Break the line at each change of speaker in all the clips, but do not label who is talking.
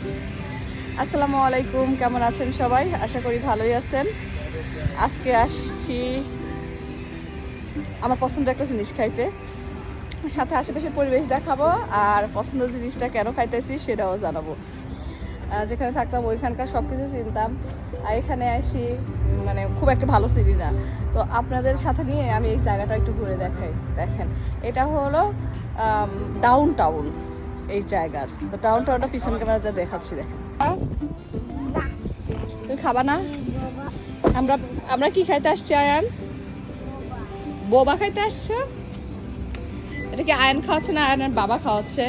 আসসালামু আলাইকুম, কেমন আছেন সবাই? আশা করি ভালোই আছেন। আজকে আসছি আমার পছন্দের একটা জিনিস খাইতে। সাথে আশেপাশের পরিবেশ দেখাবো আর পছন্দের জিনিসটা কেন খাইতেছি সেটাও জানাব। যেখানে থাকতাম ওইখানকার সব কিছু চিনতাম। আর এখানে আসি মানে খুব একটা ভালো চিনি না। তো আপনাদের সাথে নিয়ে আমি এই জায়গাটা একটু ঘুরে দেখাই, দেখেন। এটা হলো ডাউন টাউন এই জায়গার। তো ডাউন টাউনটা পিছন ক্যামেরা যা দেখাচ্ছি দেখেন। তুমি খাবা না? আমরা আমরা কি খাইতে আসছি আয়ান? বোবা খাইতে আসছো? এটা কি আয়ন খাওয়াচ্ছে না আয়নের বাবা খাওয়াচ্ছে?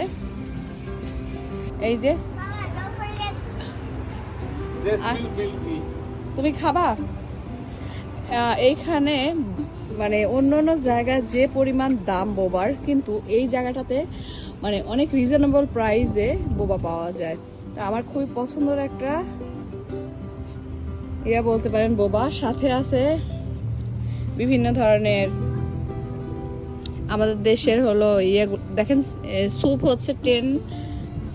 এই যে। তুমি খাবা? এইখানে মানে অন্য অন্য জায়গায় যে পরিমাণ দাম বোবার কিন্তু এই জায়গাটাতে মানে অনেক রিজনেবল প্রাইসে বোবা পাওয়া যায়। আমার খুবই পছন্দের একটা, ইয়া বলতে পারেন বোবা সাথে আছে বিভিন্ন ধরনের, আমাদের দেশের হলো ইয়ে দেখেন স্যুপ হচ্ছে টেন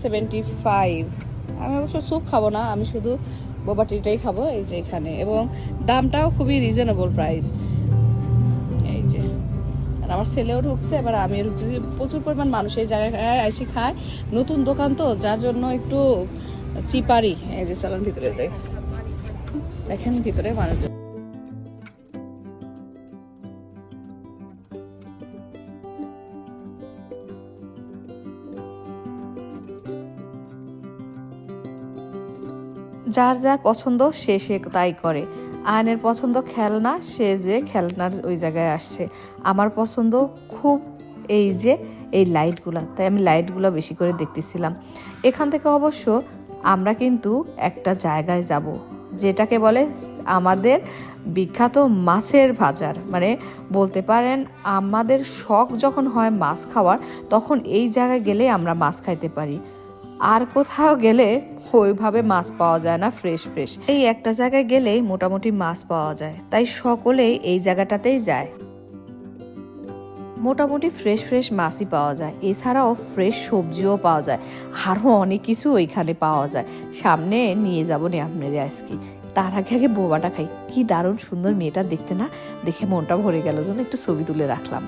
সেভেন্টি ফাইভ আমি অবশ্য স্যুপ খাব না, আমি শুধু বোবা টিটাই খাব এই যে এখানে। এবং দামটাও খুবই রিজনেবল প্রাইস আর আমার ছেলেও ঢুকছে, এবার আমি ঢুকছি। প্রচুর পরিমাণ মানুষ এই জায়গায় এসে খায়, নতুন দোকান তো, যার জন্য একটু চিপারি, এই যে চলান ভিতরে যাই। দেখেন ভিতরে মানুষজন। যার যার পছন্দ, সে সে তাই করে। আয়নের পছন্দ খেলনা, সে যে খেলনার ওই জায়গায় আসছে। আমার পছন্দ খুব এই যে, এই লাইটগুলা তাই আমি লাইটগুলো বেশি করে দেখতেছিলাম। এখান থেকে অবশ্য আমরা কিন্তু একটা জায়গায় যাব, যেটাকে বলে আমাদের বিখ্যাত মাছের বাজার। মানে বলতে পারেন, আমাদের শখ যখন হয় মাছ খাওয়ার, তখন এই জায়গায় গেলে আমরা মাছ খাইতে পারি। আর কোথাও গেলে ওইভাবে মাছ পাওয়া যায় না ফ্রেশ ফ্রেশ এই একটা জায়গায় গেলেই মোটামুটি মাছ পাওয়া যায়, তাই সকলেই এই জায়গাটাতেই যায়। মোটামুটি ফ্রেশ ফ্রেশ মাছই পাওয়া যায়, এছাড়াও ফ্রেশ সবজিও পাওয়া যায়, আরও অনেক কিছু ওইখানে পাওয়া যায়। সামনে নিয়ে যাব নি আপনার আজকে, তার আগে আগে বোবাটা খাই, কি দারুণ সুন্দর মেয়েটা দেখতে না, দেখে মনটা ভরে গেল জন্য একটু ছবি তুলে রাখলাম।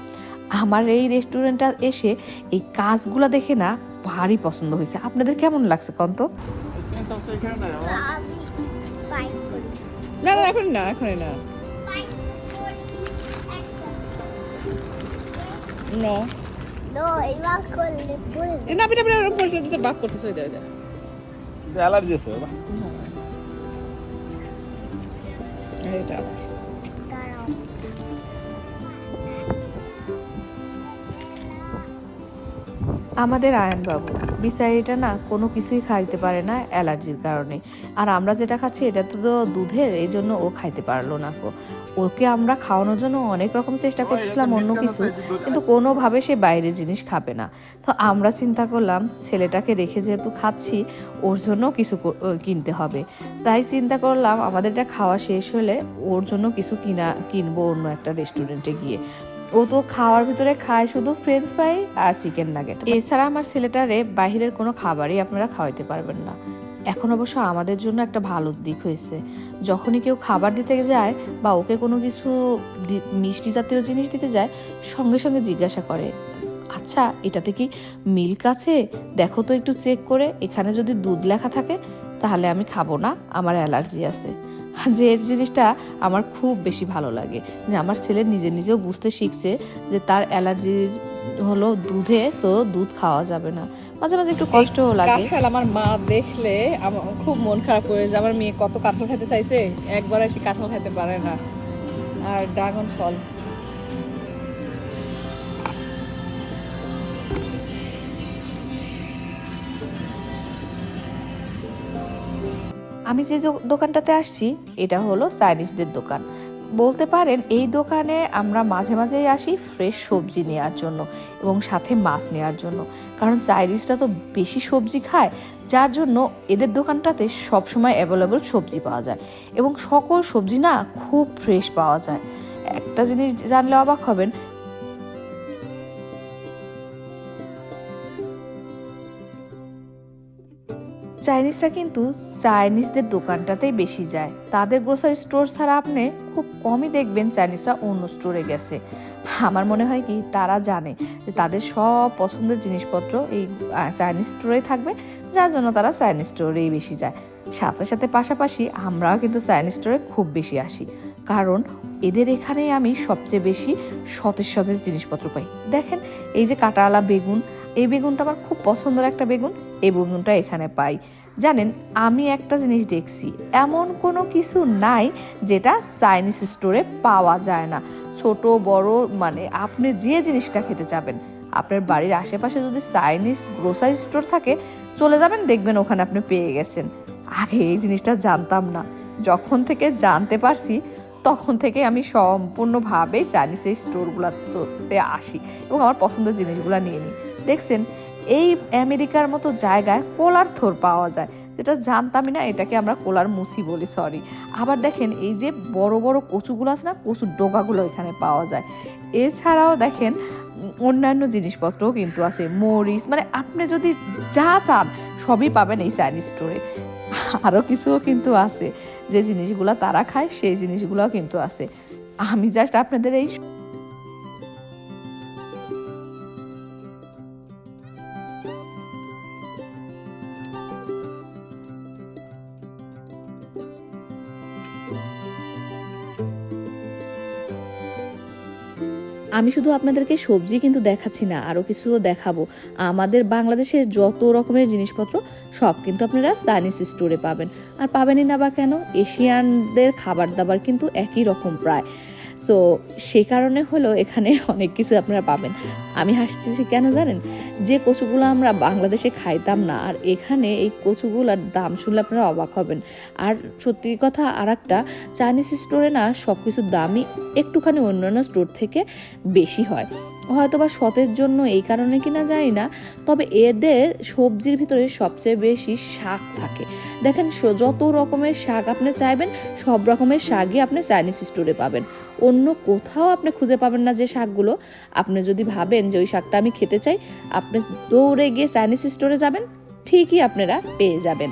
আমার এই রেস্টুরেন্টটা এসে এই কাজগুলো দেখে না ভারী পছন্দ হয়েছে। আপনাদের কেমন লাগছে কন্ত? না না এখন না এখন না। No.
No.
না পিটা পিটা ওরকম পরিষ্কার দিতে বাক করতেছে ওই দেখ
অ্যালার্জি আছে বাবা
এটা আমাদের আয়নবাবু, বিচারিটা না কোনো কিছুই খাইতে পারে না অ্যালার্জির কারণে। আর আমরা যেটা খাচ্ছি এটা তো দুধের, এই জন্য ও খাইতে পারল না কো। ওকে আমরা খাওয়ানোর জন্য অনেক রকম চেষ্টা করতেছিলাম অন্য কিছু, কিন্তু কোনোভাবে সে বাইরের জিনিস খাবে না। তো আমরা চিন্তা করলাম, ছেলেটাকে রেখে যেহেতু খাচ্ছি, ওর জন্য কিছু কিনতে হবে। তাই চিন্তা করলাম, আমাদের এটা খাওয়া শেষ হলে ওর জন্য কিছু কিনা কিনবো অন্য একটা রেস্টুরেন্টে গিয়ে। ও তো খাওয়ার ভিতরে খায় শুধু ফ্রেঞ্চ ফ্রাই আর চিকেন নাগেট এছাড়া আমার ছেলেটারে বাহিরের কোনো খাবারই আপনারা খাওয়াইতে পারবেন না। এখন অবশ্য আমাদের জন্য একটা ভালো দিক হয়েছে। যখনই কেউ খাবার দিতে যায় বা ওকে কোনো কিছু মিষ্টি জাতীয় জিনিস দিতে যায়, সঙ্গে সঙ্গে জিজ্ঞাসা করে আচ্ছা এটাতে কি মিল্ক আছে? দেখো তো একটু চেক করে, এখানে যদি দুধ লেখা থাকে, তাহলে আমি খাব না, আমার অ্যালার্জি আছে। যে এর জিনিসটা আমার খুব বেশি ভালো লাগে। যে আমার ছেলে নিজে নিজেও বুঝতে শিখছে যে তার অ্যালার্জির হলো দুধে সো দুধ খাওয়া যাবে না। মাঝে মাঝে একটু কষ্টও লাগে। কাঁঠাল আমার মা দেখলে আমার খুব মন খারাপ করে যে আমার মেয়ে কত কাঁঠাল খেতে চাইছে একবার এসে কাঁঠাল খেতে পারে না। আর ড্রাগন ফল। আমি যে দোকানটাতে আসছি, এটা হলো চাইনিজদের দোকান। বলতে পারেন, এই দোকানে আমরা মাঝে মাঝেই আসি ফ্রেশ সবজি নেওয়ার জন্য এবং সাথে মাছ নেওয়ার জন্য। কারণ চাইনিজরা তো বেশি সবজি খায়, যার জন্য এদের দোকানটাতে সবসময় অ্যাভেলেবল সবজি পাওয়া যায় এবং সকল সবজি না খুব ফ্রেশ পাওয়া যায়। একটা জিনিস জানলে অবাক হবেন চাইনিজরা কিন্তু চাইনিজদের দোকানটাতেই বেশি যায়। তাদের গ্রোসারি স্টোর ছাড়া আপনি খুব কমই দেখবেন চাইনিজরা অন্য স্টোরে গেছে। আমার মনে হয় কি, তারা জানে যে তাদের সব পছন্দের জিনিসপত্র এই চাইনিজ স্টোরেই থাকবে, যার জন্য তারা চাইনিজ স্টোরেই বেশি যায়। সাথে সাথে পাশাপাশি আমরাও কিন্তু চাইনিজ স্টোরে খুব বেশি আসি। কারণ এদের এখানে আমি সবচেয়ে বেশি সতেজ সতেজ জিনিসপত্র পাই। দেখেন, এই যে কাটাওয়ালা বেগুন, এই বেগুনটা আমার খুব পছন্দের একটা বেগুন। এই বেগুনটা এখানে পাই। জানেন, আমি একটা জিনিস দেখছি, এমন কোনো কিছু নাই যেটা চাইনিজ স্টোরে পাওয়া যায় না। ছোট, বড় মানে আপনি যে জিনিসটা খেতে চাবেন আপনার বাড়ির আশেপাশে যদি চাইনিজ গ্রোসারি স্টোর থাকে, চলে যাবেন, দেখবেন ওখানে আপনি পেয়ে গেছেন। আগে এই জিনিসটা জানতাম না। যখন থেকে জানতে পারছি, তখন থেকে আমি সম্পূর্ণভাবে চাইনিজ এই স্টোরগুলোতে আসি এবং আমার পছন্দের জিনিসগুলো নিয়ে নিই। দেখছেন এই আমেরিকার মতো জায়গায় কোলার থোর পাওয়া যায়। যেটা জানতামই না, এটাকে আমরা কোলার মুসি বলি সরি আবার দেখেন, এই যে বড় বড় কচুগুলো আছে না, কচুর ডোকাগুলো এখানে পাওয়া যায়। এছাড়াও দেখেন অন্যান্য জিনিসপত্রও কিন্তু আছে, মরিচ মানে আপনি যদি যা চান, সবই পাবেন এই চাইনিজ স্টোরে আরও কিছুও কিন্তু আছে, যে জিনিসগুলো তারা খায়, সেই জিনিসগুলোও কিন্তু আছে। আমি জাস্ট আপনাদের এই আমি শুধু আপনাদেরকে সবজি কিন্তু দেখাচ্ছি না, আরও কিছু দেখাবো। আমাদের বাংলাদেশের যত রকমের জিনিসপত্র, সব কিন্তু আপনারা চাইনিজ স্টোরে পাবেন। আর পাবেনই না বা কেন এশিয়ানদের খাবার দাবার কিন্তু একই রকম প্রায়। সো সে কারণে হলো এখানে অনেক কিছু আপনারা পাবেন। আমি হাসতেছি কেন জানেন? যে কচুগুলো আমরা বাংলাদেশে খাইতাম না, আর এখানে এই কচুগুলোর দাম শুনলে আপনারা অবাক হবেন। আর সত্যি কথা আর একটা চাইনিজ স্টোরে না সব কিছুর দামই একটুখানি অন্যান্য স্টোর থেকে বেশি হয়। হয়তো বা সতের জন্য এই কারণে কিনা জানি না, তবে এদের সবজির ভিতরে সবচেয়ে বেশি শাক থাকে। দেখেন যত রকমের শাক আপনি চাইবেন, সব রকমের শাকই আপনি চাইনিজ স্টোরে পাবেন। অন্য কোথাও আপনি খুঁজে পাবেন না যে শাকগুলো। আপনি যদি ভাবেন যে ওই শাকটা আমি খেতে চাই, আপনি দৌড়ে গিয়ে চাইনিজ স্টোরে যাবেন, ঠিকই আপনারা পেয়ে যাবেন।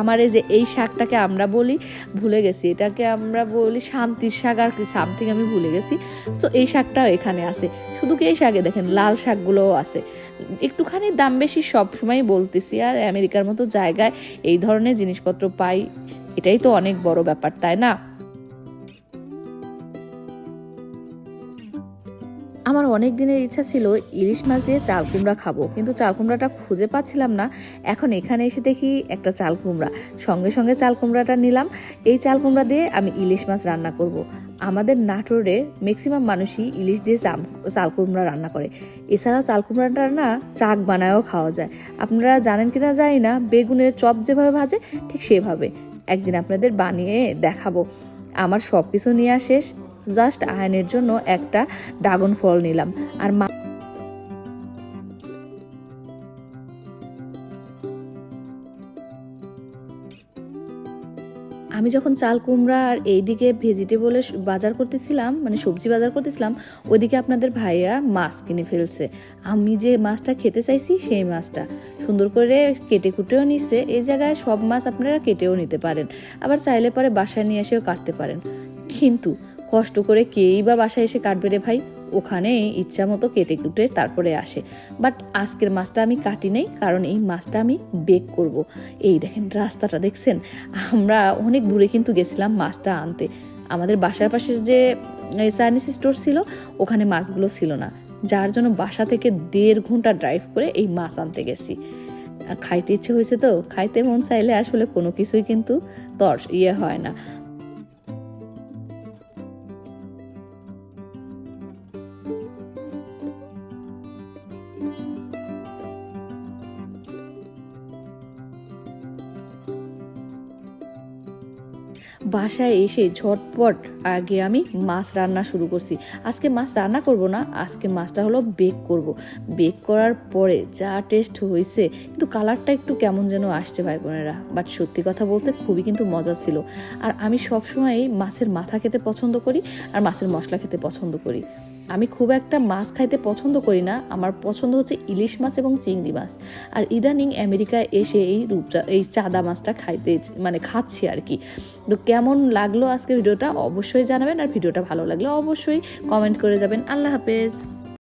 আমার যে এই শাকটাকে আমরা বলি, ভুলে গেছি। এটাকে আমরা বলি শান্তির শাক আর কি সামথিং আমি ভুলে গেছি। তো এই শাকটাও এখানে আছে। শুধু কি এই শাকে? দেখেন, লাল শাকগুলোও আছে। একটুখানি দাম বেশি সবসময় বলতেছি, আর আমেরিকার মতো জায়গায় এই ধরনের জিনিসপত্র পাই, এটাই তো অনেক বড় ব্যাপার, তাই না? আমার অনেক দিনের ইচ্ছা ছিল ইলিশ মাছ দিয়ে চাল কুমড়া খাব, কিন্তু চাল কুমড়াটা খুঁজে পাচ্ছিলাম না। এখন এখানে এসে দেখি একটা চাল কুমড়া। সঙ্গে সঙ্গে চাল কুমড়াটা নিলাম। এই চাল কুমড়া দিয়ে আমি ইলিশ মাছ রান্না করব। আমাদের নাটোরে ম্যাক্সিমাম মানুষই ইলিশ দিয়ে চাল চাল কুমড়া রান্না করে। এছাড়াও চাল কুমড়াটা না চাক বানায়ও খাওয়া যায়। আপনারা জানেন কিনা জানি না, বেগুনের চপ যেভাবে ভাজে ঠিক সেভাবে। একদিন আপনাদের বানিয়ে দেখাবো। আমার সব কিছু নেওয়া শেষ। জাস্ট আয়নের জন্য একটা ড্রাগন ফল নিলাম। আর মা আমি যখন চাল, কুমড়া আর এইদিকে ভেজিটেবলের বাজার করতেছিলাম মানে সবজি বাজার করতেছিলাম, ওইদিকে আপনাদের ভাইয়া মাছ কিনে ফেলছে। আমি যে মাছটা খেতে চাইছি সেই মাছটা। সুন্দর করে কেটে কুটেও নিছে। এই জায়গায় সব মাছ আপনারা কেটেও নিতে পারেন। আবার চাইলে পরে বাসায় নিয়ে এসেও কাটতে পারেন। কিন্তু কষ্ট করে কেই বা বাসায় এসে কাটবে রে ভাই? ওখানে ইচ্ছা মতো কেটে কুটে তারপরে আসে। বাট আজকের মাছটা আমি কাটি নেই, কারণ এই মাছটা আমি বেক করব। এই দেখেন রাস্তাটা দেখছেন? আমরা অনেক দূরে কিন্তু গেছিলাম মাছটা আনতে। আমাদের বাসার পাশে যে চাইনিজ স্টোর ছিল, ওখানে মাছগুলো ছিল না। যার জন্য বাসা থেকে দেড় ঘণ্টা ড্রাইভ করে এই মাছ আনতে গেছি। খাইতে ইচ্ছে হয়েছে তো? খাইতে মন চাইলে আসলে কোনো কিছুই কিন্তু তর ইয়ে হয় না। বাসায় এসে ঝটপট আগে আমি মাছ রান্না শুরু করছি। আজকে মাছ রান্না করব না, আজকে মাছটা হলো বেক করব। বেক করার পরে যা টেস্ট হয়েছে, কিন্তু কালারটা একটু কেমন যেন আসছে ভাই বোনেরা। বাট সত্যি কথা বলতে খুবই কিন্তু মজা ছিল। আর আমি সবসময় মাছের মাথা খেতে পছন্দ করি, আর মাছের মশলা খেতে পছন্দ করি। আমি খুব একটা মাছ খাইতে পছন্দ করি না। আমার পছন্দ হচ্ছে ইলিশ মাছ এবং চিংড়ি মাছ। আর ইদানিং আমেরিকায় এসে এই রূপচা এই চাঁদা মাছটা খাইতে মানে খাচ্ছি আর কি। তো কেমন লাগল আজকে ভিডিওটা অবশ্যই জানাবেন। আর ভিডিওটা ভালো লাগলে অবশ্যই কমেন্ট করে যাবেন। আল্লাহ হাফেজ।